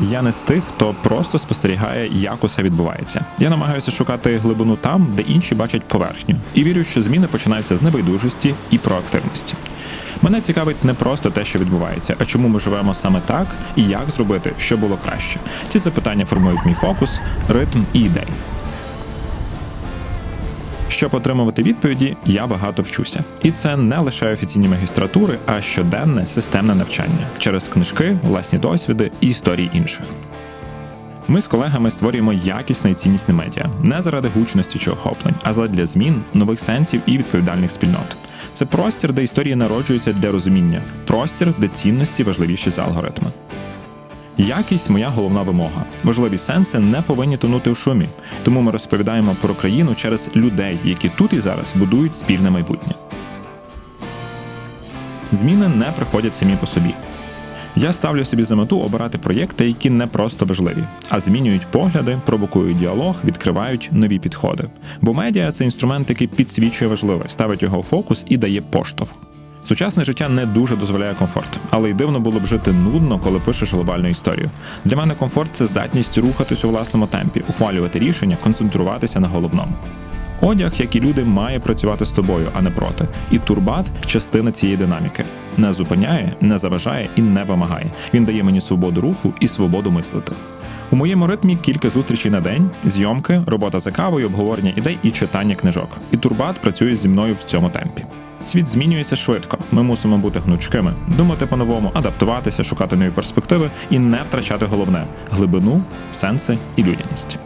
Я не з тих, хто просто спостерігає, як усе відбувається. Я намагаюся шукати глибину там, де інші бачать поверхню, і вірю, що зміни починаються з небайдужості і проактивності. Мене цікавить не просто те, що відбувається, а чому ми живемо саме так, і як зробити, щоб було краще. Ці запитання формують мій фокус, ритм і ідеї. Щоб отримувати відповіді, я багато вчуся. І це не лише офіційні магістратури, а щоденне системне навчання через книжки, власні досвіди і історії інших. Ми з колегами створюємо якісне і ціннісне медіа не заради гучності чи охоплень, а задля змін, нових сенсів і відповідальних спільнот. Це простір, де історії народжуються для розуміння, простір, де цінності важливіші за алгоритми. Якість моя головна вимога. Важливі сенси не повинні тонути в шумі. Тому ми розповідаємо про країну через людей, які тут і зараз будують спільне майбутнє. Зміни не приходять самі по собі. Я ставлю собі за мету обирати проєкти, які не просто важливі, а змінюють погляди, провокують діалог, відкривають нові підходи. Бо медіа це інструмент, який підсвічує важливе, ставить його в фокус і дає поштовх. Сучасне життя не дуже дозволяє комфорт, але й дивно було б жити нудно, коли пишеш глобальну історію. Для мене комфорт це здатність рухатись у власному темпі, ухвалювати рішення, концентруватися на головному. Одяг, як і люди, має працювати з тобою, а не проти. І турбат частина цієї динаміки. Не зупиняє, не заважає і не вимагає. Він дає мені свободу руху і свободу мислити. У моєму ритмі кілька зустрічей на день, зйомки, робота за кавою, обговорення ідей і читання книжок. І турбат працює зі мною в цьому темпі. Світ змінюється швидко. Ми мусимо бути гнучкими, думати по-новому, адаптуватися, шукати нові перспективи і не втрачати головне глибину, сенси і людяність.